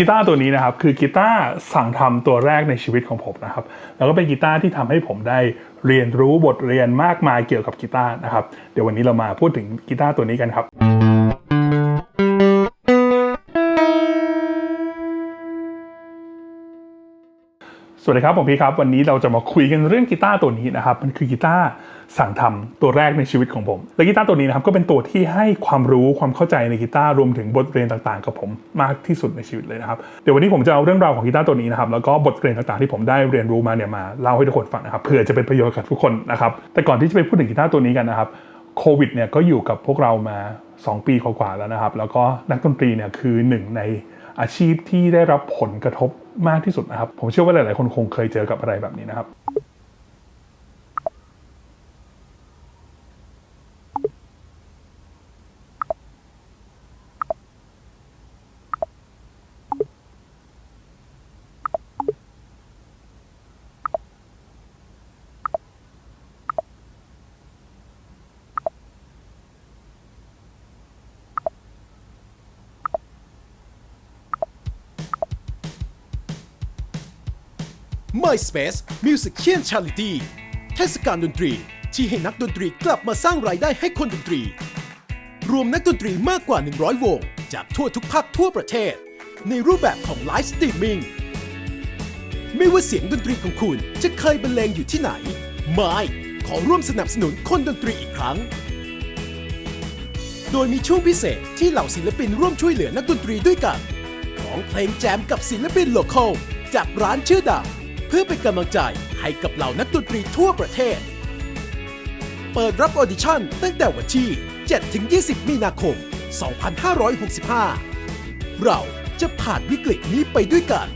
กีตาร์ตัวนี้นะครับคือกีตาร์สั่งทำตัวแรกในชีวิตของผมนะครับแล้วก็เป็นกีตาร์ที่ทำให้ผมได้เรียนรู้บทเรียนมากมายเกี่ยวกับกีตาร์นะครับเดี๋ยววันนี้เรามาพูดถึงกีตาร์ตัวนี้กันครับสวัสดีครับผมพี่ครับวันนี้เราจะมาคุยกันเรื่องกีตาร์ตัวนี้นะครับมันคือกีตาร์ สั่งทำตัวแรกในชีวิตของผมและกีตาร์ตัวนี้นะครับก็เป็นตัวที่ให้ความรู้ความเข้าใจในกีตาร์รวมถึงบทเรียนต่างๆ กับผมมากที่สุดในชีวิตเลยนะครับเดี๋ยววันนี้ผมจะเอาเรื่องราวของกีตาร์ตัวนี้นะครับแล้วก็บทเรียนต่างๆที่ผมได้เรียนรู้มาเนี่ยมาเล่าให้ทุกคนฟังนะครับเพื่อจะเป็นประโยชน์กับทุกคนนะครับแต่ก่อนที่จะไปพูดถึงกีตาร์ตัวนี้กันนะครับโควิดเนี่ยก็อยู่กับพวกเรามา 2 ปีกว่าๆแล้วนะครับ แล้วก็นักดนตรีเนี่ยคือหนึ่งในอาชีพที่ได้รับผลกระทบมากที่สุดนะครับ ผมเชื่อว่าหลายๆ คนคงเคยเจอกับอะไรแบบนี้นะครับ MySpace Musician Charity เทศกาลดนตรี ที่ให้นักดนตรีกลับมาสร้างรายได้ให้คนดนตรี รวมนักดนตรีมากกว่า 100 วง จากทั่วทุกภาคทั่วประเทศ ในรูปแบบของไลฟ์สตรีมมิ่งไม่ว่าเสียงดนตรีของคุณจะเคยบรรเลงอยู่ที่ไหน ไม่ขอร่วมสนับสนุนคนดนตรีอีกครั้ง โดยมีช่วงพิเศษที่เหล่าศิลปินร่วมช่วยเหลือนักดนตรีด้วยกัน ของเพลงแจมกับศิลปินโลคอลจากร้านชื่อดัง เพื่อเป็นกำลังใจให้กับเหล่านักดนตรีทั่วประเทศ เปิดรับออดิชั่นตั้งแต่วันที่ 7-20 มีนาคม 2565 เราจะผ่านวิกฤตนี้ไปด้วยกัน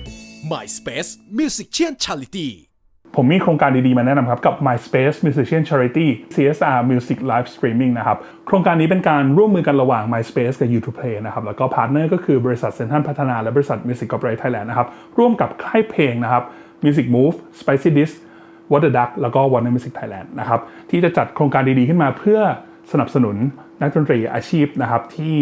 MySpace Musician Charity ผมมีโครงการดีๆ มาแนะนำครับ กับ MySpace Musician Charity CSR Music Live Streaming นะครับ โครงการนี้เป็นการร่วมมือกันระหว่าง MySpace กับ YouTube Play นะครับ แล้วก็พาร์ทเนอร์ก็คือบริษัทเซนทันพัฒนาและบริษัท Music Corporate Thailand นะครับ ร่วมกับค่ายเพลงนะครับ Music Move Spicy Disc What the Duck แล้วก็ Warner Music Thailand นะครับที่จะจัดโครงการดีๆขึ้นมาเพื่อสนับสนุนนักดนตรีอาชีพนะครับที่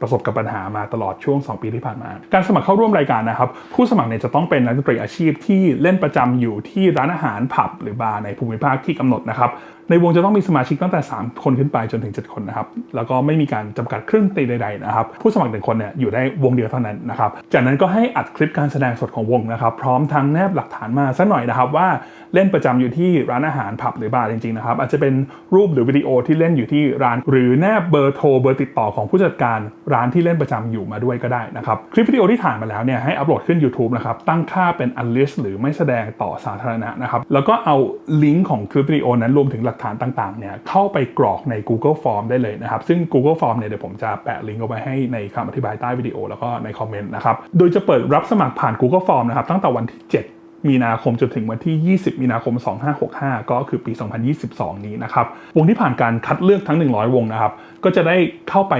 ประสบกับปัญหามาตลอดช่วง 2 ปีที่ผ่านมา การสมัครเข้าร่วมรายการนะครับ ผู้สมัครเนี่ยจะต้องเป็นนักดนตรีอาชีพที่เล่นประจำอยู่ที่ร้านอาหารผับหรือบาร์ในภูมิภาคที่กำหนดนะครับ ในวงจะต้องมีสมาชิกตั้งแต่ 3 คนขึ้นไปจนถึง 7 คนนะครับ แล้วก็ไม่มีการจำกัดเครื่องตีใดๆนะครับ ผู้สมัครหนึ่งคนเนี่ยอยู่ได้วงเดียวเท่านั้นนะครับ จากนั้นก็ให้อัดคลิปการแสดงสดของวงนะครับ พร้อมทั้งแนบหลักฐานมาสักหน่อยนะครับว่าเล่นประจำอยู่ที่ร้านอาหารผับหรือบาร์จริงๆนะครับ อาจจะเป็นรูปหรือวิดีโอที่เล่นอยู่ที่ร้าน หรือแนบเบอร์โทรเบอร์ติดต่อของผู้จัดการร้านที่เล่นประจำอยู่มาด้วยก็ได้นะครับ คลิปวิดีโอที่ถ่ายมาแล้วเนี่ยให้อัปโหลดขึ้น YouTube นะครับ ตั้งค่าเป็น unlist หรือไม่แสดงต่อสาธารณะนะครับ แล้วก็เอาลิงก์ของคลิปวิดีโอนั้นรวมถึงหลักฐานต่างๆเนี่ยเข้าไปกรอกใน Google Form ได้เลยนะครับ ซึ่ง Google Form เนี่ยเดี๋ยวผมจะแปะลิงก์เอาไว้ให้ในคำอธิบายใต้วิดีโอแล้วก็ในคอมเมนต์นะครับ โดยจะเปิดรับสมัครผ่าน Google Form นะครับตั้งแต่วันที่ 7มีนาคมจนถึงวันที่ 20 มีนาคม 2565 ก็คือปี 2022 นี้นะครับ วงที่ผ่านการคัดเลือกทั้ง 100 วงนะครับ ก็จะได้เข้าไป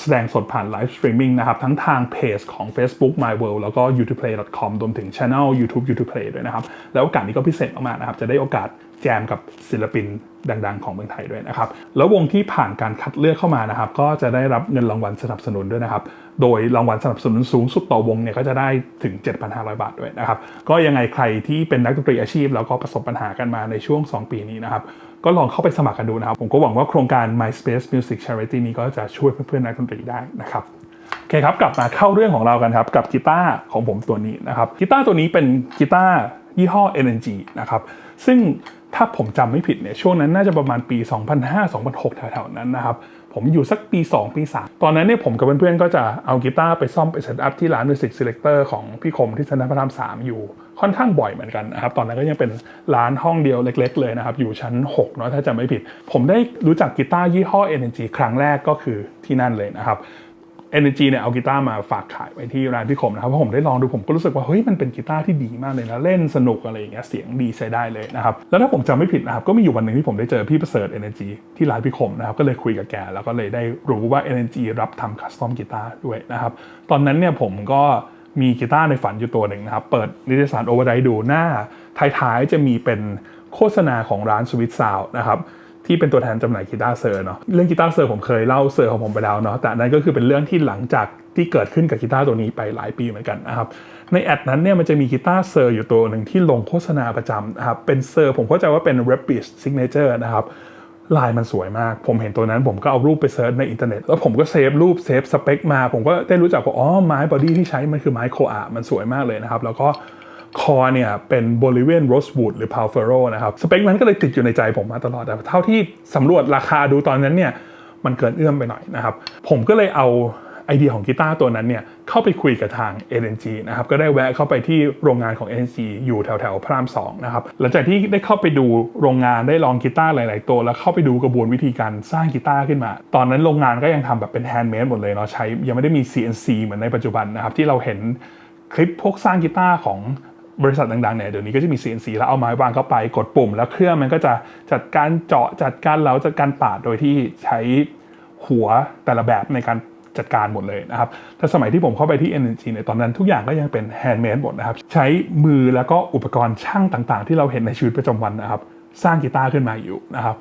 แสดงสดผ่านไลฟ์สตรีมมิ่งนะครับ ทั้งทางเพจของ Facebook My World แล้วก็ youtubeplay.com รวมถึง Channel YouTube YouTube Play ด้วยนะครับ แล้วโอกาสนี้ก็พิเศษมากๆนะครับ จะได้โอกาสแจมกับศิลปินดังๆ ของเมืองไทยด้วยนะครับ แล้ววงที่ผ่านการคัดเลือกเข้ามานะครับ ก็จะได้รับเงินรางวัลสนับสนุนด้วยนะครับ โดยรางวัลสนับสนุนสูงสุดต่อวงเนี่ยก็จะได้ถึง 7,500 บาทด้วยนะครับ ก็ยังไงใครที่เป็นนักดนตรีอาชีพ แล้วก็ประสบปัญหากันมาในช่วง 2 ปีนี้นะครับ ก็ลองเข้าไปสมัครกันดูนะครับ ผมก็หวังว่าโครงการ MySpace Music Charity นี้ก็จะช่วยเพื่อนๆนักดนตรีได้นะครับโอเคครับกลับมาเข้าเรื่องของเรากันครับกับกีตาร์ของผมตัวนี้นะครับกีตาร์ตัวนี้เป็นกีตาร์ยี่ห้อ NNG นะครับซึ่งถ้าผมจำไม่ผิดเนี่ยช่วงนั้นน่าจะประมาณปี 2005-2006 แถวๆนั้นนะครับ ผมอยู่สักปี 2 ปี 3 ตอนนั้นเนี่ยผมกับเพื่อนๆก็จะเอากีตาร์ไปซ่อมไปเซตอัพที่ร้าน Music Selector ของพี่คมที่สนามพระราม3อยู่ค่อนข้างบ่อยเหมือนกันนะครับ ตอนนั้นก็ยังเป็นร้านห้องเดียวเล็ก ๆ เลยนะครับ อยู่ชั้น6เนาะถ้าจำไม่ผิด ผมได้รู้จักกีตาร์ยี่ห้อ NNG ครั้งแรกก็คือที่นั่นเลยนะครับ Energy เนี่ยเอากีตาร์มาฝากขายไว้ที่ร้านพี่คมนะครับเพราะผมได้ลองดูผมก็รู้สึกว่าเฮ้ยมันเป็นกีตาร์ที่ดีมากเลยนะเล่นสนุกอะไรอย่างเงี้ยเสียงดีใช้ได้เลยนะครับแล้วถ้าผมจำไม่ผิดนะครับก็มีอยู่วันหนึ่งที่ผมได้เจอพี่ประเสริฐ Energy ที่ร้านพี่คมนะครับก็เลยคุยกับแกแล้วก็เลยได้รู้ว่า Energy รับทำคัสตอมกีตาร์ด้วยนะครับตอนนั้นเนี่ยผมก็มีกีตาร์ในฝันอยู่ตัวหนึ่งนะครับเปิดนิตยสารโอเวอร์ไดดูหน้าท้ายๆจะมีเป็นโฆษณาของร้านสวิตซาวนะครับ ที่เป็นตัวแทนจำหน่ายกีตาร์เซอร์เนาะเรื่องกีตาร์เซอร์ผมเคยเล่าเซอร์ของผมไปแล้วเนาะแต่นั้นก็คือเป็นเรื่องที่หลังจากที่เกิดขึ้นกับกีตาร์ตัวนี้ไปหลายปีเหมือนกันนะครับในแอดนั้นเนี่ยมันจะมีกีตาร์เซอร์อยู่ตัวหนึ่งที่ลงโฆษณาประจำนะครับเป็นเซอร์ผมเข้าใจว่าเป็น r a p i d Signature นะครับลายมันสวยมาก ผมเห็นตัวนั้นผมก็เอารูปไปเซิร์ชในอินเทอร์เน็ต แล้วผมก็เซฟรูปเซฟสเปคมา ผมก็ได้รู้จักว่า อ๋อ ไม้บอดี้ที่ใช้มันคือไม้โคอามันสวยมากเลยนะครับ แล้วก็ คอเนี่ยเป็น Bolivian Rosewood หรือ Palfero นะครับสเปคนั้นก็เลยติดอยู่ในใจผมมาตลอดแต่เท่าที่สำรวจราคาดูตอนนั้นเนี่ยมันเกินเอื้อมไปหน่อยนะครับ ผมก็เลยเอาไอเดียของกีตาร์ตัวนั้นเนี่ยเข้าไปคุยกับทาง NNG นะครับก็ได้แวะเข้าไปที่โรงงานของ NNG อยู่แถวแถวพระรามสองนะครับหลังจากที่ได้เข้าไปดูโรงงานได้ลองกีตาร์หลาย ๆ ตัว แล้วเข้าไปดูกระบวนวิธีการสร้างกีตาร์ขึ้นมา ตอนนั้นโรงงานก็ยังทำแบบเป็นแฮนด์เมดหมดเลยเนาะใช้ยังไม่ได้มี CNC เหมือนในปัจจุบันนะครับที่เราเห็นคลิปพวกสร้างกีตาร์ของ บริษัทดังๆเนี่ยเดี๋ยวนี้ก็จะมี CNC แล้วเอาไม้วางเข้าไปกดปุ่ม แล้วเครื่องมันก็จะจัดการเจาะจัดการเหลาจัดการปาดโดยที่ใช้หัวแต่ละแบบในการจัดการหมดเลยนะครับแต่สมัยที่ผมเข้าไปที่ NNG เนี่ยตอนนั้นทุกอย่างก็ยังเป็นแฮนด์เมดหมดนะครับ ใช้มือแล้วก็อุปกรณ์ช่างต่างๆ ที่เราเห็นในชีวิตประจำวันนะครับ สร้างกีตาร์ขึ้นมาอยู่นะครับ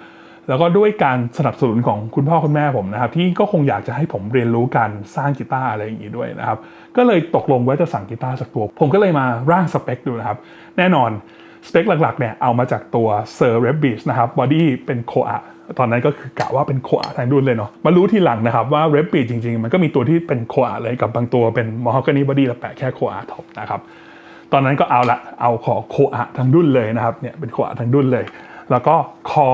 แล้วก็ด้วยการสนับสนุนของคุณพ่อคุณแม่ผมนะครับ ที่ก็คงอยากจะให้ผมเรียนรู้การสร้างกีตาร์อะไรอย่างนี้ด้วยนะครับ ก็เลยตกลงว่าจะสั่งกีตาร์จากตัว ผมก็เลยมาร่างสเปคดูนะครับ แน่นอนสเปคหลักๆเนี่ยเอามาจากตัว Sir r e b b i s นะครับบอดี้เป็นโคอาตอนนั้นก็คือกะว่าเป็นโคอาทางดุนเลยเนาะมารู้ทีหลังนะครับว่า r e b b i s จริงๆ มันก็มีตัวที่เป็นโคอาเลยกับบางตัวเป็น Mahogany Body แล้วแปะแค่โคอาท็อปนะครับตอนนั้นก็เอาละเอาขอโคอาทั้งดุนเลยนะครับเนี่ยเป็นโคอาทั้งดุนเลย แล้วก็คอ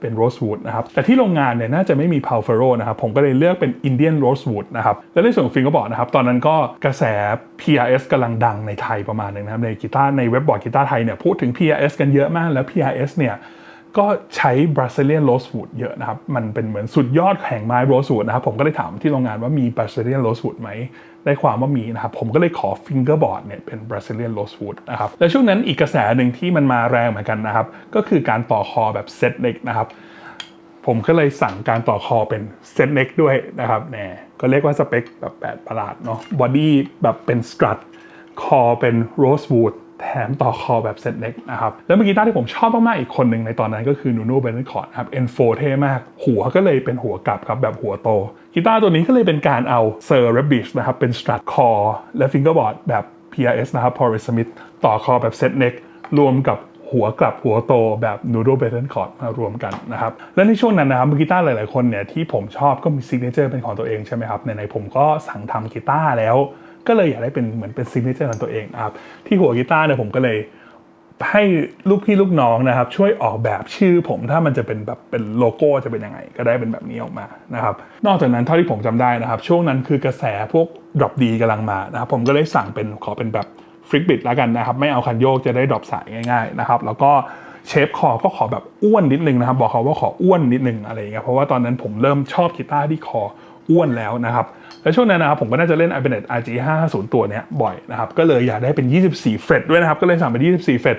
เป็นโรสวูดนะครับแต่ที่โรงงานเนี่ยน่าจะไม่มีพาวเฟโรนะครับผมก็เลยเลือกเป็นอินเดียนโรสวูดนะครับแล้วในส่วนของฟิงก็บอกนะครับตอนนั้นก็กระแส PRS กำลังดังในไทยประมาณหนึงนะครับในกีตาร์ในเว็บบอร์ดกีตาร์ไทยเนี่ยพูดถึง PRS กันเยอะมากแล้ว PRS เนี่ยก็ใช้ Brazilian Rosewood เยอะนะครับ มันเป็นเหมือนสุดยอดแห่งไม้ Rosewood นะครับ ผมก็เลยถามที่โรงงานว่ามี Brazilian Rosewood ไหม ได้ความว่ามีนะครับ ผมก็เลยขอฟิงเกอร์บอร์ดเนี่ยเป็น Brazilian Rosewood นะครับ และช่วงนั้นอีกกระแสหนึ่งที่มันมาแรงเหมือนกันนะครับ ก็คือการต่อคอแบบเซตเล็กนะครับ ผมก็เลยสั่งการต่อคอเป็นเซตเน็กด้วยนะครับแน่ก็เรียกว่าสเปคแบบแปดประหลาดเนาะบอดี้แบบเป็นสตรัทคอเป็นโรสวูด แถมต่อคอแบบเซตเน็กนะครับแล้วเมื่อกี้ต้าที่ผมชอบมากๆอีกคนหนึ่งในตอนนั้นก็คือนูโน่เบนนคอร์ดครับ N4 เท่มาก หัวก็เลยเป็นหัวกลับครับแบบหัวโตกีตาร์ตัวนี้ก็เลยเป็นการเอาเซอร์เรบิชนะครับเป็นสตรัทคอและฟิงเกอร์บอร์ดแบบ PRS นะครับ p o r i s Smith ต่อคอแบบเซตเน็กรวมกับหัวกลับหัวโตแบบนูโดเบเทนคอร์ดมารวมกันนะครับและในช่วงนั้นนะครับมือกีตาร์หลายๆคนเนี่ยที่ผมชอบก็มีซิกเนเจอร์เป็นของตัวเองใช่ไหมครับไหนๆผมก็สั่งทำกีตาร์แล้ว ก็เลยอยากได้เป็นเหมือนเป็นซิกเนเจอร์ของตัวเองครับที่หัวกีตาร์เนี่ยผมก็เลยให้ลูกพี่ลูกน้องนะครับ ช่วยออกแบบชื่อผมถ้ามันจะเป็นแบบเป็นโลโก้จะเป็นยังไง ก็ได้เป็นแบบนี้ออกมานะครับ นอกจากนั้นเท่าที่ผมจำได้นะครับ ช่วงนั้นคือกระแสพวกดรอปดีกำลังมานะครับ ผมก็เลยสั่งเป็นขอเป็นแบบฟลิกบิดแล้วกันนะครับ ไม่เอาคันโยกจะได้ดรอปสายง่าย ๆ นะครับ แล้วก็เชฟคอก็ขอแบบอ้วนนิดนึงนะครับ บอกเขาว่าขออ้วนนิดนึงอะไรอย่างเงี้ยเพราะว่าตอนนั้นผมเริ่มชอบกีตาร์ที่คอ อ้วนแล้วนะครับ และช่วงนั้นนะครับผมก็น่าจะเล่น Ibanez RG 550ตัวเนี้ยบ่อยนะครับ ก็เลยอยากได้เป็น 24 เฟรตด้วยนะครับ ก็เลยสั่งเป็น 24 เฟรต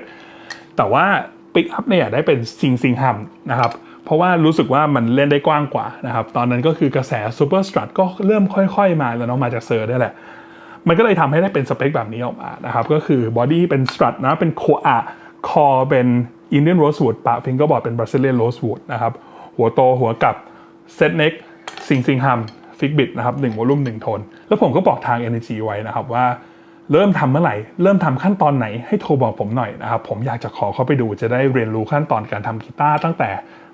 แต่ว่าปิกอัพเนี่ยอยากได้เป็นซิงซิงฮัมนะครับเพราะว่ารู้สึกว่ามันเล่นได้กว้างกว่านะครับ ตอนนั้นก็คือกระแสซูเปอร์สตรัทก็เริ่มค่อย ๆ มาแล้วเนาะมาจากเซอร์ได้แหละ มันก็เลยทำให้ได้เป็นสเปคแบบนี้ออกมานะครับ ก็คือบอดี้เป็นสตรัทนะเป็นโคอาคอเป็นอินเดียนโรสวูดปะฟิงเกอร์บอร์ดเป็นบราซิเลียนโรสวูดนะครับ หัวโตหัวกับเซตเน็กซิงซิงฮัม ฟิกบิดนะครับหนึ่งวอลุ่มหนึ่งโทน แล้วผมก็บอกทาง Energy ไว้นะครับว่าเริ่มทำเมื่อไหร่ เริ่มทำขั้นตอนไหนให้โทรบอกผมหน่อยนะครับ ผมอยากจะขอเข้าไปดูจะได้เรียนรู้ขั้นตอนการทำกีตาร์ตั้งแต่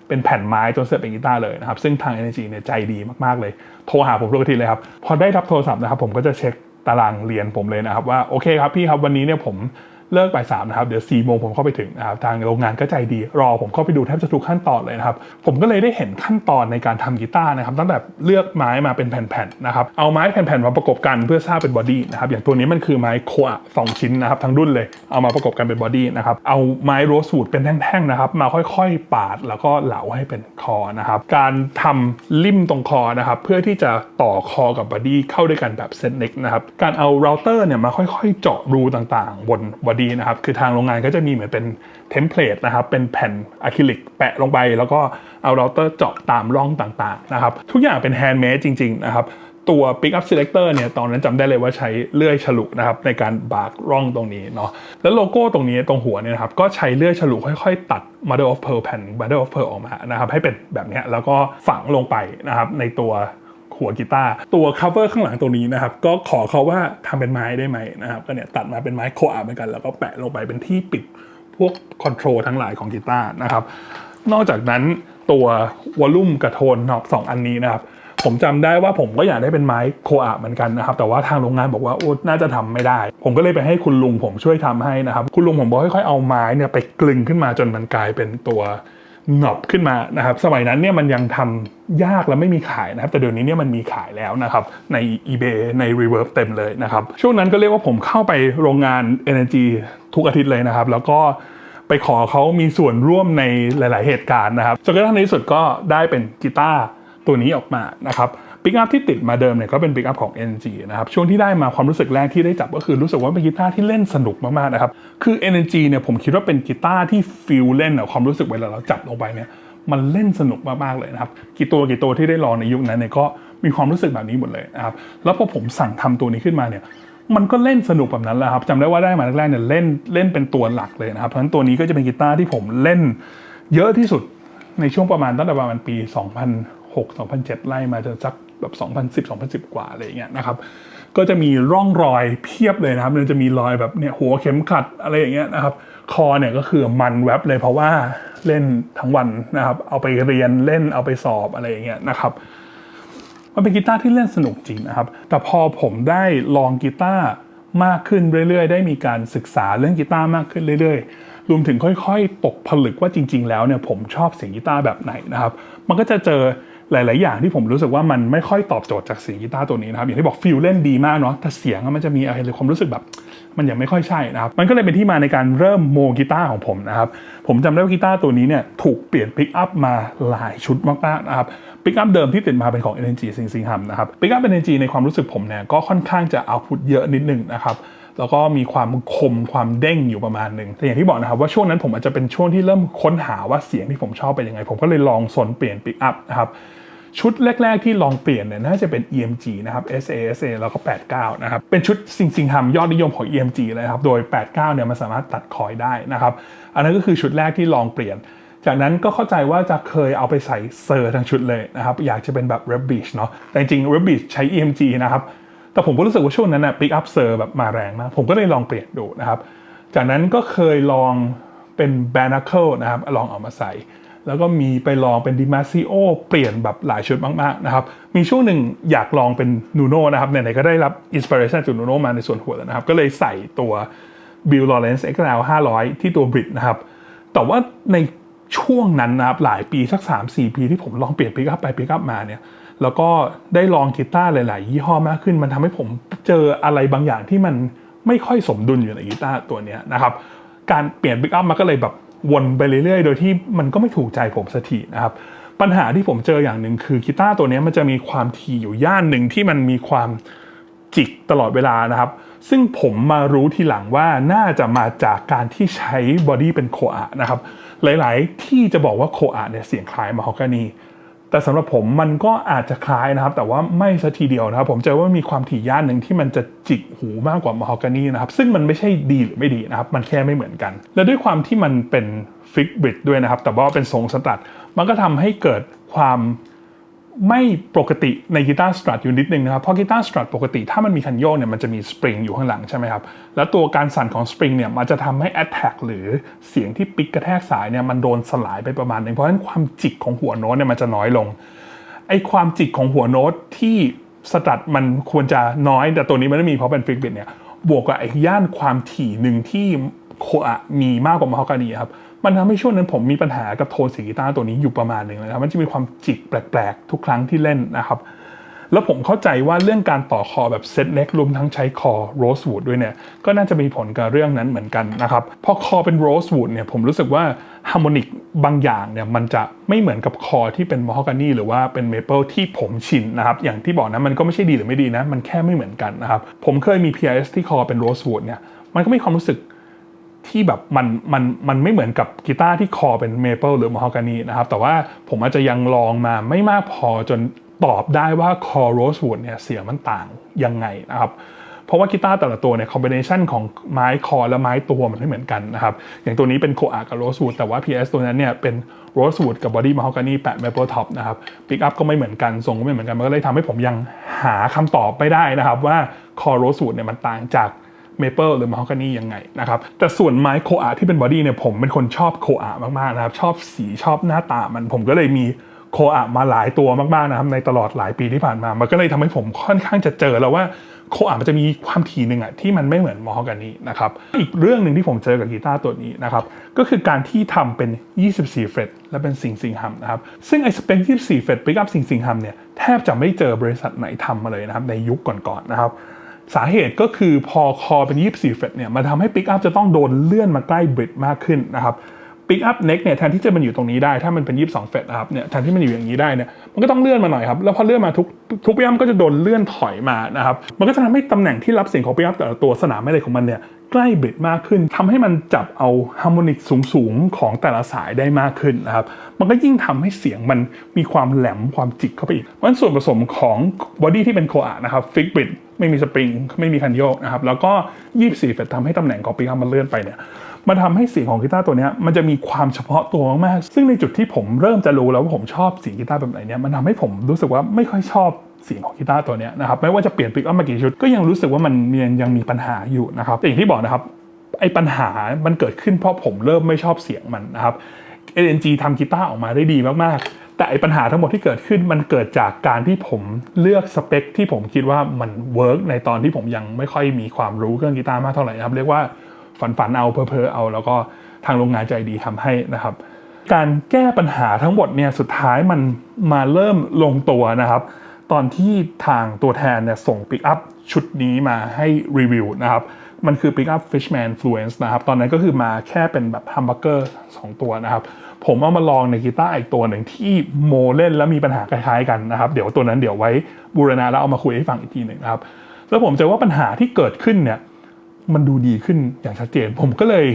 เป็นแผ่นไม้จนเสร็จเป็นกีตาร์เลยนะครับ ซึ่งทาง Energy เนี่ยใจดีมาก ๆ เลย โทรหาผมทุกทีเลยครับ พอได้รับโทรศัพท์นะครับ ผมก็จะเช็คตารางเรียนผมเลยนะครับ ว่าโอเคครับพี่ครับวันนี้เนี่ยผม เลิกบ่ายสามนะครับเดี๋ยวสี่โมงผมเข้าไปถึงนะครับทางโรงงานก็ใจดี รอผมเข้าไปดูแทบจะทุกขั้นตอนเลยนะครับผมก็เลยได้เห็นขั้นตอนในการทำกีตาร์นะครับตั้งแต่เลือกไม้มาเป็นแผ่นๆนะครับเอาไม้แผ่นๆมาประกบกันเพื่อสร้างเป็นบอดี้นะครับอย่างตัวนี้มันคือไม้โคอะสองชิ้นนะครับทั้งดุนเลยเอามาประกบกันเป็นบอดี้นะครับเอาไม้โรสวูดเป็นแท่งๆนะครับมาค่อยๆ ปาดแล้วก็เหลาให้เป็นคอนะครับการทำลิ่มตรงคอนะครับเพื่อที่จะต่อคอกับบอดี้เข้าด้วยกันแบบเซตเน็กนะครับการเอาเราเตอร์เนี่ยมาค่อยๆ เจาะรูต่างๆ บนบอดีนะครับคือทางโรงงานก็จะมีเหมือนเป็นเทมเพลตนะครับเป็นแผ่นอะคริลิกแปะลงไป แล้วก็เอาเราเตอร์เจาะตามร่องต่างๆนะครับทุกอย่างเป็นแฮนด์เมดจริงๆนะครับตัว Pick Up Selector เนี่ยตอนนั้นจำได้เลยว่าใช้เลื่อยฉลุนะครับในการบากร่องตรงนี้เนาะแล้วโลโก้ตรงนี้ตรงหัวเนี่ยนะครับก็ใช้เลื่อยฉลุค่อยๆ ตัด Mother of Pearl แผ่น Mother of Pearl ออกมานะครับให้เป็นแบบนี้แล้วก็ฝังลงไปนะครับในตัว หัวกีตาร์ตัว cover ข้างหลังตรงนี้นะครับก็ขอเขาว่าทำเป็นไม้ได้ไหมนะครับก็เนี่ยตัดมาเป็นไม้โคอาเหมือนกัน แล้วก็แปะลงไปเป็นที่ปิดพวกคอนโทรลทั้งหลายของกีตาร์นะครับนอกจากนั้นตัววอลลุ่มกับโทนนอบสองอันนี้นะครับผมจำได้ว่าผมก็อยากได้เป็นไม้โคอาเหมือนกันนะครับ แต่ว่าทางโรงงานบอกว่าโอ้น่าจะทำไม่ได้ ผมก็เลยไปให้คุณลุงผมช่วยทำให้นะครับ คุณลุงผมบอกค่อยๆเอาไม้เนี่ยไปกลึงขึ้นมาจนมันกลายเป็นตัว หนอบขึ้นมานะครับ สมัยนั้นเนี่ยมันยังทำยากและไม่มีขายนะครับ แต่เดี๋ยวนี้เนี่ยมันมีขายแล้วนะครับ ใน eBay ใน Reverb เต็มเลยนะครับ ช่วงนั้นก็เรียกว่าผมเข้าไปโรงงาน Energy ทุกอาทิตย์เลยนะครับ แล้วก็ไปขอเขามีส่วนร่วมในหลาย ๆ เหตุการณ์นะครับจนกระทั่งในที่สุดก็ได้เป็นกีตาร์ตัวนี้ออกมานะครับ ปิกอัพที่ติดมาเดิมเนี่ยก็เป็นปิกอัพของ NG นะครับช่วงที่ได้มาความรู้สึกแรกที่ได้จับก็คือรู้สึกว่าเป็นกีตาร์ที่เล่นสนุกมากๆนะครับคือ NG เนี่ยผมคิดว่าเป็นกีตาร์ที่ฟิลเล่นอะความรู้สึกเวลาเราจับลงไปเนี่ยมันเล่นสนุกมากๆเลยนะครับกี่ตัวกี่ตัวที่ได้ลองในยุคนั้นเนี่ยก็มีความรู้สึกแบบนี้หมดเลยนะครับแล้วพอผมสั่งทำตัวนี้ขึ้นมาเนี่ยมันก็เล่นสนุกแบบนั้นแหละครับจำได้ว่าได้มาแรกๆเนี่ยเล่นเล่นเป็นตัวหลักเลยนะครับเพราะฉะนั้นตัวนี้ก็จะเป็นกีตาร์ที่ผมเล่นเยอะที่สุดในช่วงประมาณตั้งแต่ประมาณปี 2006 2007 ไล่มาจนสัก แบบ 2010 2010 กว่าอะไรเงี้ยนะครับ ก็จะมีร่องรอยเพียบเลยนะครับมันจะมีรอยแบบเนี่ยหัวเข็มขัดอะไรอย่างเงี้ยนะครับ คอเนี่ยก็คือมันแวบเลยเพราะว่าเล่นทั้งวันนะครับ เอาไปเรียนเล่นเอาไปสอบอะไรอย่างเงี้ยนะครับ มันเป็นกีตาร์ที่เล่นสนุกจริงนะครับ แต่พอผมได้ลองกีตาร์มากขึ้นเรื่อยๆ ได้มีการศึกษาเรื่องกีตาร์มากขึ้นเรื่อยๆ รวมถึงค่อยๆ ตกผลึกว่าจริง ๆ แล้วเนี่ยผมชอบเสียงกีตาร์แบบไหนนะครับ มันก็จะเจอ หลาย ๆ อย่างที่ผมรู้สึกว่ามันไม่ค่อยตอบโจทย์จากเสียงกีตาร์ตัวนี้นะครับอย่างที่บอกฟิลเล่นดีมากเนาะแต่เสียงมันจะมีอะไรเลยความรู้สึกแบบ มันยังไม่ค่อยใช่นะครับมันก็เลยเป็นที่มาในการเริ่มโมกีตาร์ของผมนะครับผมจำได้ว่ากีตาร์ตัวนี้เนี่ยถูกเปลี่ยนปิกอัพมาหลายชุดมากๆนะครับปิกอัพเดิมที่ติดมาเป็นของ NG ซิงซิงฮัมนะครับปิกอัพ NG ในความรู้สึกผมเนี่ยก็ค่อนข้างจะเอาพุทเยอะนิดนึงนะครับแล้วก็มีความคมความเด้งอยู่ประมาณหนึ่งแต่อย่างที่บอกนะครับว่าช่วงนั้นผมอาจจะเป็นช่วงที่เริ่มค้นหาว่าเสียงที่ผมชอบเป็นยังไง ผมก็เลยลองสนเปลี่ยนปิกอัพนะครับ ชุดแรก ๆ ที่ลองเปลี่ยนเนี่ยน่าจะเป็น EMG นะครับ SASA แล้วก็ 89 นะครับ เป็นชุดซิงซิงฮัมยอดนิยมของ EMG เลยครับ โดย 89 เนี่ยมันสามารถตัดคอยได้นะครับ อันนั้นก็คือชุดแรกที่ลองเปลี่ยน จากนั้นก็เข้าใจว่าจะเคยเอาไปใส่เซอร์ทั้งชุดเลยนะครับ อยากจะเป็นแบบ r e b b i s h เนาะ แต่จริง r e b b i s h ใช้ EMG นะครับ แต่ผมก็รู้สึกว่าช่วงนั้นนะ Pick Up Sir แบบมาแรงมาก ผมก็เลยลองเปลี่ยนดูนะครับ จากนั้นก็เคยลองเป็น b a n a c l e นะครับ ลองเอามาใส่ แล้วก็มีไปลองเป็น d i m a s i o เปลี่ยนแบบหลายชุดมากๆนะครับ มีช่วงหนึ่งอยากลองเป็นนูโน่นะครับไหนๆก็ได้รับอินสปิเรชันจากนูโน่มาในส่วนหัวแล้วนะครับ ก็เลยใส่ตัว Bill Lawrence XL 500ที่ตัวบริดนะครับ แต่ว่าในช่วงนั้นนะครับหลายปีสัก 3-4 ปีที่ผมลองเปลี่ยนปิกอัพไปปิกอัพมาเนี่ยแล้วก็ได้ลองกีตาร์หลาย ๆ ยี่ห้อมากขึ้น มันทำให้ผมเจออะไรบางอย่างที่มันไม่ค่อยสมดุลอยู่ในกีตาร์ตัวนี้นะครับ การเปลี่ยนปิกอัพมันก็เลยแบบ วนไปเรื่อยๆ โดยที่มันก็ไม่ถูกใจผมสักทีนะครับ ปัญหาที่ผมเจออย่างหนึ่งคือกีตาร์ตัวนี้มันจะมีความถี่อยู่ย่านหนึ่งที่มันมีความจิกตลอดเวลานะครับ ซึ่งผมมารู้ทีหลังว่าน่าจะมาจากการที่ใช้บอดี้เป็นโคอานะครับ หลายๆ ที่จะบอกว่าโคอาเนี่ยเสียงคล้ายมาฮอกกานี แต่สำหรับผมมันก็อาจจะคล้ายนะครับ แต่ว่าไม่ซะทีเดียวนะครับ ผมเจอว่ามีความถี่ย่านหนึ่งที่มันจะจิกหูมากกว่ามาฮอกกานีนะครับ ซึ่งมันไม่ใช่ดีหรือไม่ดีนะครับ มันแค่ไม่เหมือนกัน และด้วยความที่มันเป็นฟิกบริดด้วยนะครับ แต่ว่าเป็นทรงสตัดมันก็ทำให้เกิดความ ไม่ปกติในกีตาร์สตรัทอยู่นิดนึงนะครับ เพราะกีตาร์สตรัทปกติถ้ามันมีคันโยกเนี่ยมันจะมีสปริงอยู่ข้างหลังใช่ไหมครับ แล้วตัวการสั่นของสปริงเนี่ยมันจะทำให้ Attack หรือเสียงที่ปิกกระแทกสายเนี่ยมันโดนสลายไปประมาณหนึงเพราะฉะนั้นความจิกของหัวโน้ตเนี่ยมันจะน้อยลงไอความจิกของหัวโน้ตที่สตัดมันควรจะน้อย แต่ตัวนี้มันไม่มีเพราะเป็นฟิกเบิดเนี่ยบวกกับไอย่านความถี่หนึ่งที่โคอะมีมากกว่ามาฮอกานีครับ มันทำให้ช่วงนั้นผมมีปัญหากับโทนสีกีตาร์ตัวนี้อยู่ประมาณหนึ่งนะครับ มันจะมีความจิกแปลกๆ ทุกครั้งที่เล่นนะครับ แล้วผมเข้าใจว่าเรื่องการต่อคอแบบเซตเล็กรวมทั้งใช้คอโรสวูดด้วยเนี่ย ก็น่าจะมีผลกับเรื่องนั้นเหมือนกันนะครับ พอคอเป็นโรสวูดเนี่ยผมรู้สึกว่าฮาร์โมนิกบางอย่างเนี่ยมันจะไม่เหมือนกับคอที่เป็นมอฮอกานีหรือว่าเป็นเมเปิลที่ผมชินนะครับ อย่างที่บอกนะมันก็ไม่ใช่ดีหรือไม่ดีนะ มันแค่ไม่เหมือนกันนะครับ ผมเคยมี PRS ที่คอเป็นโรสวูดเนี่ย มันก็มีความรู้สึก ที่แบบมันมันมันไม่เหมือนกับกีตาร์ที่คอเป็นเมเปิลหรือม a ฮอกานีนะครับแต่ว่าผมอาจจะยังลองมาไม่มากพอจนตอบได้ว่าคอโรสวูดเนี่ยเสียงมันต่างยังไงนะครับเพราะว่ากีตาร์แต่ละตัวเนี่ยคอมบิเนชันของไม้คอและไม้ตัวมันไม่เหมือนกันนะครับ อย่างตัวนี้เป็นโคอากับโรสวูดแต่ว่า PS ตัวนั้นเนี่ยเป็นโรสวูดกับบอดี้มาฮอกานีแปะเมเปิลท็อปนะครับปิกอัพก็ไม่เหมือนกันทรงก็ไม่เหมือนกัน มันก็เลยทำให้ผมยังหาคำตอบไม่ได้นะครับ ว่าคอโรสวูดเนี่ยมันต่างจาก เมเปิลหรือมาฮอกานียังไงนะครับแต่ส่วนไม้โคอาที่เป็นบอดี้เนี่ยผมเป็นคนชอบโคอามากๆนะครับชอบสีชอบหน้าตามันผมก็เลยมีโคอามาหลายตัวมากๆนะครับในตลอดหลายปีที่ผ่านมา มันก็เลยทำให้ผมค่อนข้างจะเจอแล้วว่าโคอามันจะมีความถี่หนึ่งอะที่มันไม่เหมือนมอฮอกานีนะครับอีกเรื่องหนึ่งที่ผมเจอกับกีตาร์ตัวนี้นะครับก็คือการที่ทำเป็น 24 เฟรตและเป็นสิงสิงฮัมนะครับซึ่งไอ้สเปค 24 เฟรตปิกอัพสิงสิงฮัมเนี่ยแทบจะไม่เจอบริษัทไหนทำมาเลยนะครับในยุคก่อนๆนะครับ สาเหตุก็คือพอคอเป็น 24 เฟตเนี่ยมันทำให้ปิกอัพจะต้องโดนเลื่อนมาใกล้บริดมากขึ้นนะครับปิกอัพเน็กเนี่ยแทนที่จะมันอยู่ตรงนี้ได้ถ้ามันเป็น 22 เฟตนะครับเนี่ยแทนที่มันอยู่อย่างนี้ได้เนี่ยมันก็ต้องเลื่อนมาหน่อยครับแล้วพอเลื่อนมาทุกทุกปิกอัพก็จะโดนเลื่อนถอยมานะครับมันก็จะทำให้ตำแหน่งที่รับเสียงของปิกอัพแต่ละตัวสนามแม่เหล็กของมันเนี่ยใกล้บริดมากขึ้นทำให้มันจับเอาฮาร์โมนิกสูงๆของแต่ละสายได้มากขึ้นนะครับมันก็ยิ่งทำให้เสียงมันมีความแหลมความจิกเข้าไปอีกเพราะฉะนั้นส่วนผสมของบอดี้ที่เป็นโคอานะครับฟิกบริด ไม่มีสปริง ไม่มีคันโยกนะครับ แล้วก็24เฟรตทำให้ตำแหน่งของปิกอัพมันเลื่อนไปเนี่ยมันทำให้เสียงของกีตาร์ตัวนี้มันจะมีความเฉพาะตัวมากๆ ซึ่งในจุดที่ผมเริ่มจะรู้แล้วว่าผมชอบเสียงกีตาร์แบบไหนเนี่ยมันทำให้ผมรู้สึกว่าไม่ค่อยชอบเสียงของกีตาร์ตัวนี้นะครับไม่ว่าจะเปลี่ยนปิกอัพมากี่ชุดก็ยังรู้สึกว่ามันยังยังมีปัญหาอยู่นะครับแต่อย่างที่บอกนะครับไอ้ปัญหามันเกิดขึ้นเพราะผมเริ่มไม่ชอบเสียงมันนะครับ ANG ทำกีตาร์ออกมาได้ดีมากๆ แต่ไอ้ปัญหาทั้งหมดที่เกิดขึ้นมันเกิดจากการที่ผมเลือกสเปคที่ผมคิดว่ามันเวิร์กในตอนที่ผมยังไม่ค่อยมีความรู้เครื่องกีตาร์มากเท่าไหร่นะครับ เรียกว่าฝันฝันๆเอาเพอเพอเอา แล้วก็ทางโรงงานใจดีทำให้นะครับ การแก้ปัญหาทั้งหมดเนี่ยสุดท้ายมันมาเริ่มลงตัวนะครับ ตอนที่ทางตัวแทนเนี่ยส่งปิกอัพชุดนี้มาให้รีวิวนะครับมันคือ Pick Up Fishman Fluence นะครับ ตอนนั้นก็คือมาแค่เป็นแบบฮัมเบอร์เกอร์สองตัวนะครับ ผมเอามาลองในกีตาร์อีกตัวหนึ่งที่โมเล่นแล้วมีปัญหาคล้ายๆกันนะครับ เดี๋ยวตัวนั้นเดี๋ยวไว้บูรณาแล้วเอามาคุยให้ฟังอีกทีหนึ่งนะครับ แล้วผมเจอว่าปัญหาที่เกิดขึ้นเนี่ยมันดูดีขึ้นอย่างชัดเจน ผมก็เลย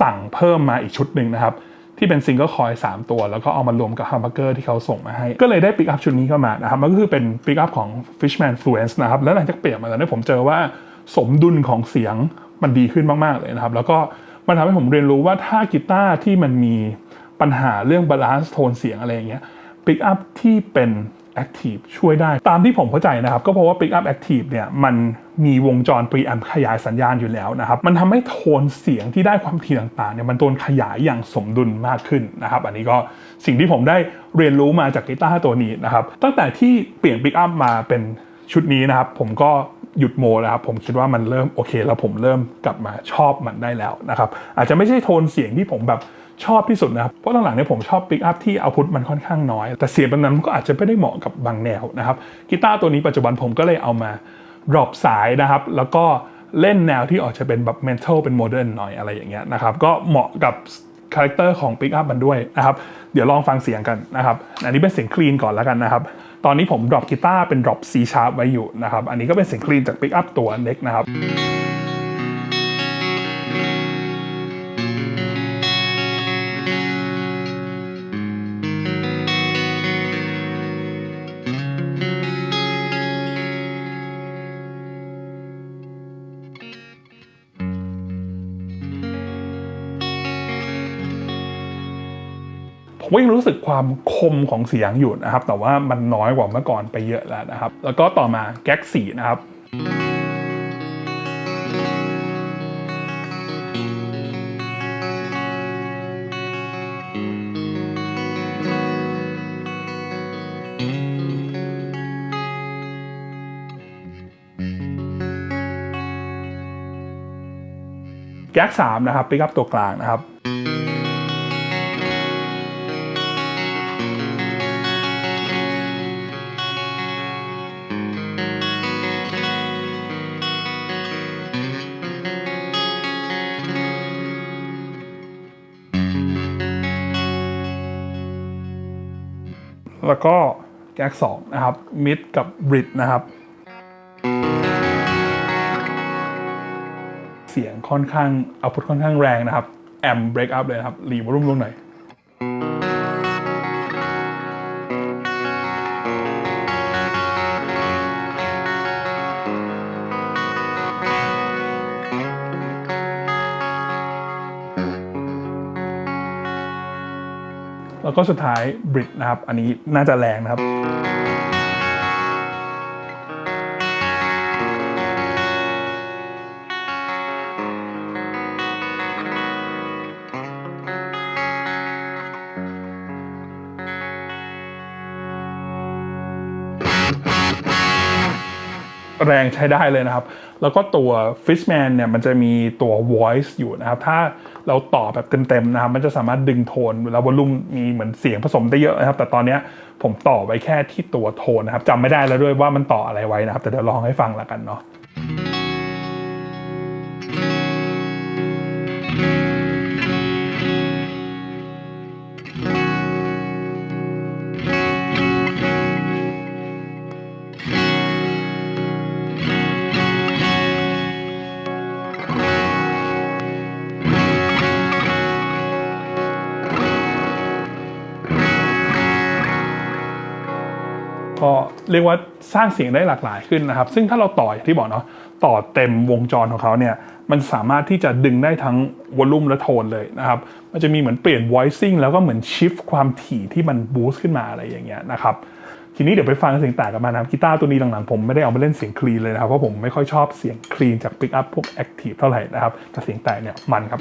สั่งเพิ่มมาอีกชุดหนึ่งนะครับ ที่เป็นซิงเกิลคอย3ตัว แล้วก็เอามารวมกับฮัมเบอร์เกอร์ที่เขาส่งมาให้ ก็เลยได้ปิกอัพชุดนี้เข้ามานะครับ มันก็คือเป็นปิกอัพของ Fishman Fluence นะครับ แล้วหลังจากเปลี่ยนมาแล้วเนี่ยผมเจอว่าสมดุลของเสียงมันดีขึ้นมากๆเลยนะครับ แล้วก็มันทำให้ผมเรียนรู้ว่าถ้ากีตาร์ที่มันมี ปัญหาเรื่องบาลานซ์โทนเสียงอะไรอย่างเงี้ยปิกอัพที่เป็น Active ช่วยได้ตามที่ผมเข้าใจนะครับ ก็เพราะว่า Pick Up Active เนี่ยมันมีวงจร preamp ขยายสัญญาณอยู่แล้วนะครับ มันทำให้โทนเสียงที่ได้ความถี่ต่างๆเนี่ยมันโดนขยายอย่างสมดุลมากขึ้นนะครับ อันนี้ก็สิ่งที่ผมได้เรียนรู้มาจากกีตาร์ตัวนี้นะครับ ตั้งแต่ที่เปลี่ยน Pick Up มาเป็นชุดนี้นะครับ ผมก็หยุดโมแล้วครับ ผมคิดว่ามันเริ่มโอเค แล้วผมเริ่มกลับมาชอบมันได้แล้วนะครับอาจจะไม่ใช่โทนเสียงที่ผมแบบ ชอบที่สุดนะครับ เพราะหลังๆเนี่ยผมชอบปิกอัพที่เอาพุทมันค่อนข้างน้อย แต่เสียงแบบนั้นก็อาจจะไม่ได้เหมาะกับบางแนวนะครับกีตาร์ตัวนี้ปัจจุบันผมก็เลยเอามาดรอปสายนะครับ แล้วก็เล่นแนวที่ออกจะเป็นแบบเมทัลเป็นโมเดิร์นหน่อยอะไรอย่างเงี้ยนะครับก็เหมาะกับคาแรคเตอร์ของปิกอัพมันด้วยนะครับเดี๋ยวลองฟังเสียงกันนะครับอันนี้เป็นเสียงคลีนก่อนแล้วกันนะครับตอนนี้ผมดรอปกีตาร์เป็นดรอป C sharp ไว้อยู่นะครับอันนี้ก็เป็นเสียงคลีนจากปิกอัพตัวเล็กนะครับ ก็ยังรู้สึกความคมของเสียงอยู่นะครับ แต่ว่ามันน้อยกว่าเมื่อก่อนไปเยอะแล้วนะครับ แล้วก็ต่อมาแก๊กสี่นะครับแก๊กสามนะครับปิกอัพตัวกลางนะครับ แล้วก็แก๊กสองนะครับมิดกับบริดนะครับ เสียงค่อนข้างเอาพุทค่อนข้างแรงนะครับ แอมเบรกอัพเลยนะครับรีวอลุ่มลงหน่อย แล้วก็สุดท้ายบริดนะครับ อันนี้น่าจะแรงนะครับ แรงใช้ได้เลยนะครับ แล้วก็ตัว Fishman เนี่ยมันจะมีตัว voice อยู่นะครับ ถ้าเราต่อแบบเต็มๆนะครับ มันจะสามารถดึงโทนแล้ววอลลุ่มมีเหมือนเสียงผสมได้เยอะนะครับ แต่ตอนนี้ผมต่อไว้แค่ที่ตัวโทนนะครับจำไม่ได้แล้วด้วยว่ามันต่ออะไรไว้นะครับ แต่เดี๋ยวลองให้ฟังละกันเนาะ ก็เรียกว่าสร้างเสียงได้หลากหลายขึ้นนะครับ ซึ่งถ้าเราต่ออย่างที่บอกเนาะต่อเต็มวงจรของเขาเนี่ยมันสามารถที่จะดึงได้ทั้งวอลลุ่มและโทนเลยนะครับ มันจะมีเหมือนเปลี่ยน voicing แล้วก็เหมือนชิฟความถี่ที่มันบูสต์ขึ้นมาอะไรอย่างเงี้ยนะครับทีนี้เดี๋ยวไปฟังเสียงแตกกันมานะครับกีตาร์ตัวนี้หลังๆผมไม่ได้เอามาเล่นเสียงคลีนเลยนะครับเพราะผมไม่ค่อยชอบเสียงคลีนจากปิกอัพพวกแอคทีฟเท่าไหร่นะครับแต่เสียงแตกเนี่ยมันครับ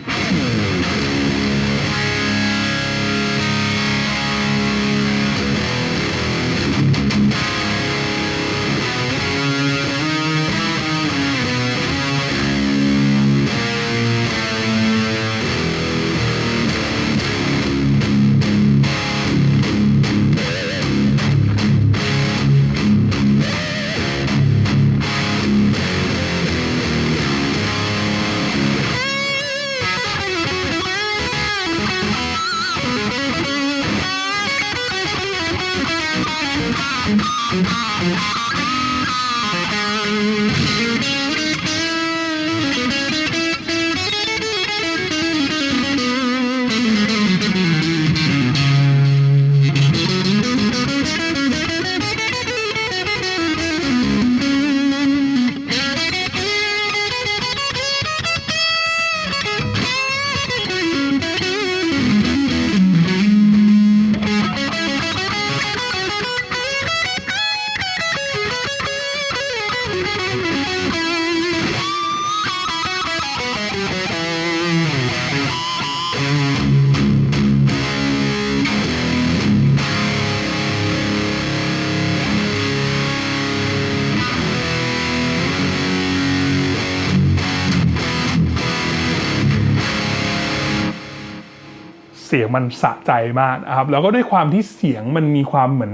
สียงมันสะใจมากนะครับแล้วก็ด้วยความที่เสียงมันมีความเหมือน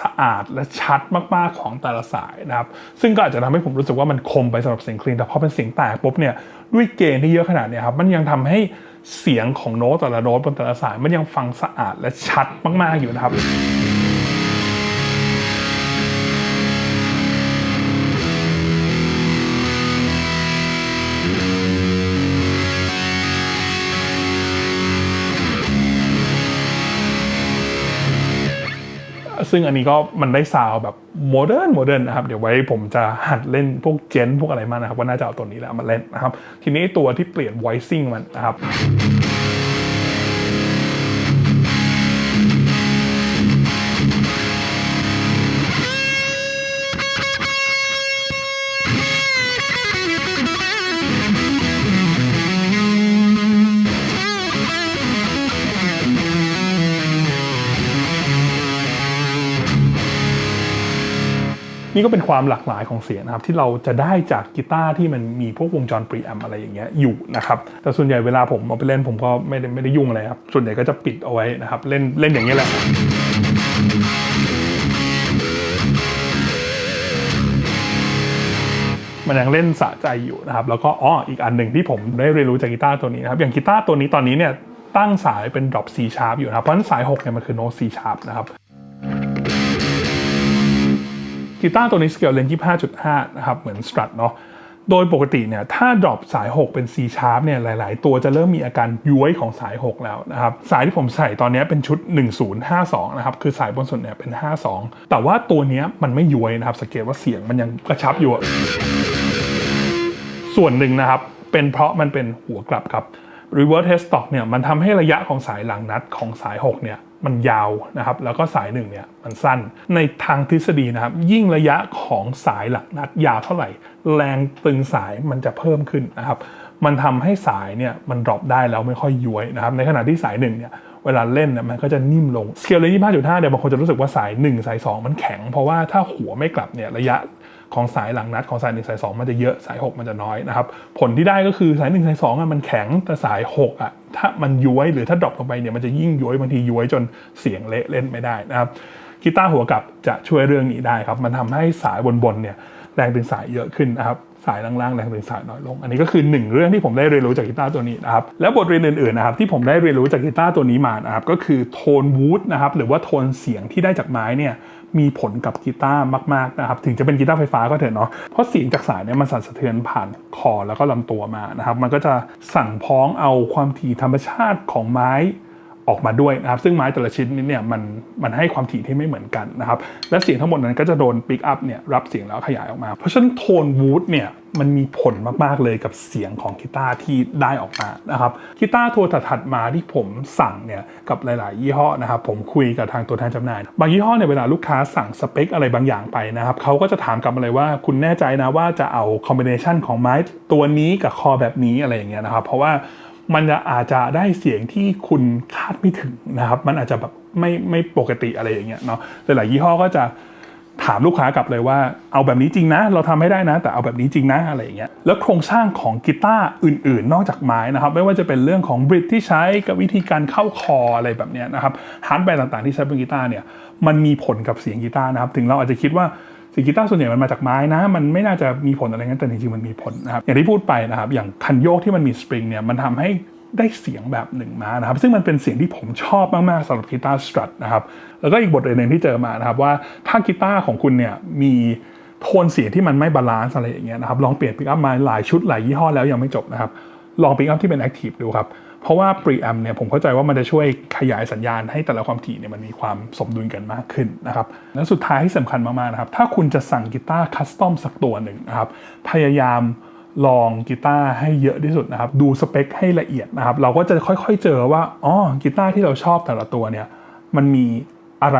สะอาดและชัดมากๆของแต่ละสายนะครับซึ่งก็อาจจะทำให้ผมรู้สึกว่ามันคมไปสำหรับเสียงคลีนแต่พอเป็นเสียงแตกปุ๊บเนี่ยด้วยเกณฑ์ที่เยอะขนาดเนี้ยครับมันยังทำให้เสียงของโน้ตแต่ละโน้ตบนแต่ละสายมันยังฟังสะอาดและชัดมากๆอยู่นะครับ ซึ่งอันนี้ก็มันได้ซาวแบบโมเดิร์นโมเดิร์นนะครับ เดี๋ยวไว้ผมจะหัดเล่นพวกเจนพวกอะไรมานะครับ ว่าน่าจะเอาตัวนี้แหละมาเล่นนะครับ ทีนี้ตัวที่เปลี่ยนไวซิ่งมันนะครับ นี่ก็เป็นความหลากหลายของเสียงนะครับที่เราจะได้จากกีตาร์ที่มันมีพวกวงจรปรีแอมอะไรอย่างเงี้ยอยู่นะครับแต่ส่วนใหญ่เวลาผมเอาไปเล่นผมก็ไม่ได้ไม่ได้ยุ่งอะไรครับส่วนใหญ่ก็จะปิดเอาไว้นะครับเล่นเล่นอย่างนี้ยแหละมันยังเล่นสะใจอยู่นะครับ แล้วก็อ๋ออีกอันหนึ่งที่ผมได้เรียนรู้จากกีตาร์ตัวนี้นะครับ อย่างกีตาร์ตัวนี้ตอนนี้เนี่ยตั้งสายเป็น drop C sharp อยู่นะครับเพราะฉะนั้นสาย6เนี่ยมันคือโน้ต C sharp นะครับ กีตาร์ตัวนี้สเกลเลน25.5 นะครับ เหมือนสตรัทเนาะโดยปกติเนี่ยถ้าดรอปสาย 6 เป็น C sharp เนี่ยหลาย ๆ ตัวจะเริ่มมีอาการย้วยของสาย 6 แล้วนะครับ สายที่ผมใส่ตอนนี้เป็นชุด 1052 นะครับ คือสายบนสุดเนี่ยเป็น 52 แต่ว่าตัวเนี้ยมันไม่ย้วยนะครับ สังเกตว่าเสียงมันยังกระชับอยู่ ส่วนหนึ่งนะครับ เป็นเพราะมันเป็นหัวกลับครับ reverse headstock เนี่ยมันทำให้ระยะของสายหลังนัดของสาย 6 เนี่ย มันยาวนะครับแล้วก็สายหนึ่งเนี่ยมันสั้นในทางทฤษฎีนะครับ ยิ่งระยะของสายหลักนัดยาวเท่าไหร่ แรงตึงสายมันจะเพิ่มขึ้นนะครับ มันทำให้สายเนี่ยมันดรอปได้แล้วไม่ค่อยย้วยนะครับ ในขณะที่สายหนึ่งเนี่ยเวลาเล่นเนี่ยมันก็จะนิ่มลงสเกลเลยยี่ห้าจุดห้าเนี่ยวบางคนจะรู้สึกว่าสาย 1 สาย 2 มันแข็ง เพราะว่าถ้าหัวไม่กลับเนี่ยระยะของสายหลังนัดของสาย1สาย2 มันจะเยอะสาย 6 มันจะน้อยนะครับผลที่ได้ก็คือสาย1สาย2อะมันแข็งแต่สาย6อะ ถ้ามันย้วยหรือถ้าดรอปลงไปเนี่ยมันจะยิ่งย้วยบางทีย้วยจนเสียงเละเล่นไม่ได้นะครับกีตาร์หัวกลับจะช่วยเรื่องนี้ได้ครับ มันทำให้สายบนๆเนี่ยแรงตึงสายเยอะขึ้นนะครับสายล่างๆแรงตึงสายน้อยลง อันนี้ก็คือหนึ่งเรื่องที่ผมได้เรียนรู้จากกีตาร์ตัวนี้นะครับแล้วบทเรียนอื่นๆนะครับที่ผมได้เรียนรู้จากกีตาร์ตัวนี้มานะครับก็คือโทนวูดนะครับหรือว่าโทนเสียงที่ได้จากไม้เนี่ย มีผลกับกีตาร์มากๆนะครับถึงจะเป็นกีตาร์ไฟฟ้าก็เถอะเนาะเพราะเสียงจากสายเนี่ยมันสั่นสะเทือนผ่านคอแล้วก็ลำตัวมานะครับมันก็จะสั่งพ้องเอาความถี่ธรรมชาติของไม้ ออกมาด้วยนะครับ ซึ่งไม้แต่ละชิ้นนี้เนี่ยมันมันให้ความถี่ที่ไม่เหมือนกันนะครับ และเสียงทั้งหมดนั้นก็จะโดนปิกอัพเนี่ยรับเสียงแล้วขยายออกมา เพราะฉะนั้นโทนวูดเนี่ยมันมีผลมากๆเลยกับเสียงของกีตาร์ที่ได้ออกมานะครับกีตาร์ตัวถัดมาที่ผมสั่งเนี่ยกับหลาย ๆ ยี่ห้อนะครับผมคุยกับทางตัวแทนจำหน่าย บางยี่ห้อเนี่ยเวลาลูกค้าสั่งสเปคอะไรบางอย่างไปนะครับเขาก็จะถามกลับมาเลยว่าคุณแน่ใจนะว่าจะเอาคอมบิเนชันของไม้ตัวนี้กับคอแบบนี้อะไรอย่างเงี้ยนะครับเพราะว่า มันจะอาจจะได้เสียงที่คุณคาดไม่ถึงนะครับ มันอาจจะแบบไม่ไม่ปกติอะไรอย่างเงี้ยเนาะหลายๆยี่ห้อก็จะถามลูกค้ากลับเลยว่าเอาแบบนี้จริงนะ เราทำให้ได้นะ แต่เอาแบบนี้จริงนะอะไรอย่างเงี้ยแล้วโครงสร้างของกีตาร์อื่น ๆ นอกจากไม้นะครับ ไม่ว่าจะเป็นเรื่องของบริดที่ใช้กับวิธีการเข้าคออะไรแบบเนี้ยนะครับฮาร์ดแวร์ต่างๆที่ใช้บนกีตาร์เนี่ยมันมีผลกับเสียงกีตาร์นะครับ ถึงเราอาจจะคิดว่า สีกีตาร์ส่วนใหญ่มันมาจากไม้นะ มันไม่น่าจะมีผลอะไรงั้นแต่จริงๆมันมีผลนะครับอย่างที่พูดไปนะครับอย่างคันโยกที่มันมีสปริงเนี่ยมันทำให้ได้เสียงแบบหนึ่งมานะครับซึ่งมันเป็นเสียงที่ผมชอบมากๆสำหรับกีตาร์สตรัทนะครับแล้วก็อีกบทเรียนหนึ่งที่เจอมานะครับว่าถ้ากีตาร์ของคุณเนี่ยมีโทนเสียงที่มันไม่บาลานซ์อะไรอย่างเงี้ยนะครับลองเปลี่ยนปิกอัพมาหลายชุดหลายยี่ห้อแล้วยังไม่จบนะครับลองปิกอัพที่เป็นแอคทีฟดูครับ เพราะว่า preamp เนี่ยผมเข้าใจว่ามันจะช่วยขยายสัญญาณให้แต่ละความถี่เนี่ยมันมีความสมดุลกันมากขึ้นนะครับและสุดท้ายที่สำคัญมากๆนะครับถ้าคุณจะสั่งกีตาร์คัสตอมสักตัวหนึ่งนะครับพยายามลองกีตาร์ให้เยอะที่สุดนะครับ ดูสเปคให้ละเอียดนะครับ เราก็จะค่อยๆเจอว่าอ๋อกีตาร์ที่เราชอบแต่ละตัวเนี่ยมันมีอะไร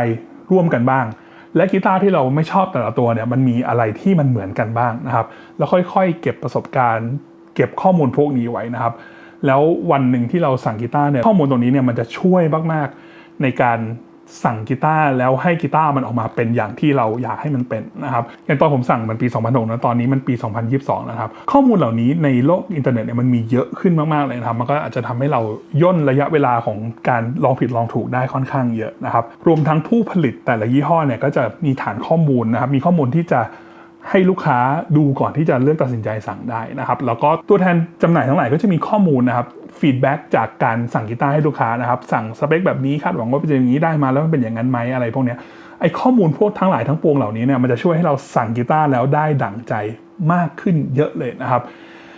ร่วมกันบ้าง และกีตาร์ที่เราไม่ชอบแต่ละตัวเนี่ยมันมีอะไรที่มันเหมือนกันบ้างนะครับ แล้วค่อยๆ เก็บประสบการณ์ เก็บข้อมูลพวกนี้ไว้นะครับ แล้ววันหนึ่งที่เราสั่งกีตาร์เนี่ยข้อมูลตรงนี้เนี่ยมันจะช่วยมากๆในการสั่งกีตาร์แล้วให้กีตาร์มันออกมาเป็นอย่างที่เราอยากให้มันเป็นนะครับอย่างตอนผมสั่งมันปี 2006นะตอนนี้มันปี 2022 นะครับ ข้อมูลเหล่านี้ในโลกอินเทอร์เน็ตเนี่ยมันมีเยอะขึ้นมากๆเลยนะครับ มันก็อาจจะทำให้เราย่นระยะเวลาของการลองผิดลองถูกได้ค่อนข้างเยอะนะครับ รวมทั้งผู้ผลิตแต่ละยี่ห้อเนี่ยก็จะมีฐานข้อมูลนะครับ มีข้อมูลที่จะ ให้ลูกค้าดูก่อนที่จะเลือกตัดสินใจสั่งได้นะครับ แล้วก็ตัวแทนจำหน่ายทั้งหลายก็จะมีข้อมูลนะครับฟีดแบ็กจากการสั่งกีตาร์ให้ลูกค้านะครับ สั่งสเปคแบบนี้คาดหวังว่าเป็นอย่างนี้ได้มาแล้วมันเป็นอย่างนั้นไหมอะไรพวกนี้ไอ้ข้อมูลพวกทั้งหลายทั้งปวงเหล่านี้เนี่ยมันจะช่วยให้เราสั่งกีตาร์แล้วได้ดั่งใจมากขึ้นเยอะเลยนะครับ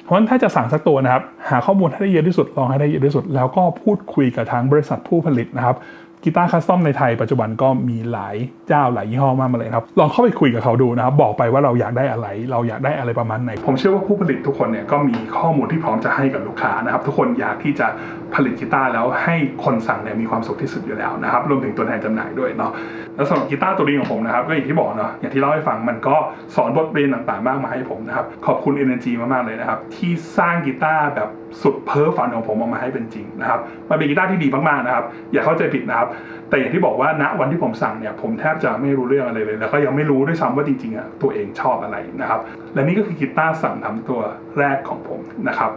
เพราะฉะนั้นถ้าจะสั่งสักตัวนะครับ หาข้อมูลให้ได้เยอะที่สุดลองให้ได้เยอะที่สุด แล้วก็พูดคุยกับทางบริษัทผู้ผลิตนะครับ กีตาร์คัสตอมในไทยปัจจุบันก็มีหลายเจ้าหลายยี่ห้อมากมาเลยครับ ลองเข้าไปคุยกับเขาดูนะครับ บอกไปว่าเราอยากได้อะไร เราอยากได้อะไรประมาณไหน ผมเชื่อว่าผู้ผลิตทุกคนเนี่ยก็มีข้อมูลที่พร้อมจะให้กับลูกค้านะครับ ทุกคนอยากที่จะผลิตกีตาร์แล้วให้คนสั่งเนี่ยมีความสุขที่สุดอยู่แล้วนะครับ รวมถึงตัวแทนจำหน่ายด้วยเนาะ แล้วสำหรับกีตาร์ตัวนี้ของผมนะครับก็อย่างที่บอกเนาะ อย่างที่เล่าให้ฟังมันก็สอนบทเรียนต่างๆ มากมายให้ผมนะครับ ขอบคุณ Energy มากๆเลยนะครับที่สร้างกีตาร์แบบสุดเพ้อฝันของผมออกมาให้เป็นจริงนะครับมันเป็นกีตาร์ที่ดีมากๆนะครับ อย่าเข้าใจผิดนะครับ แต่อย่างที่บอกว่าณวันที่ผมสั่งเนี่ยผมแทบจะไม่รู้เรื่องอะไรเลย แล้วก็ยังไม่รู้ด้วยซ้ำว่าจริงๆอะตัวเองชอบอะไรนะครับ และนี่ก็คือกีตาร์สั่งทำตัวแรกของผมนะครับ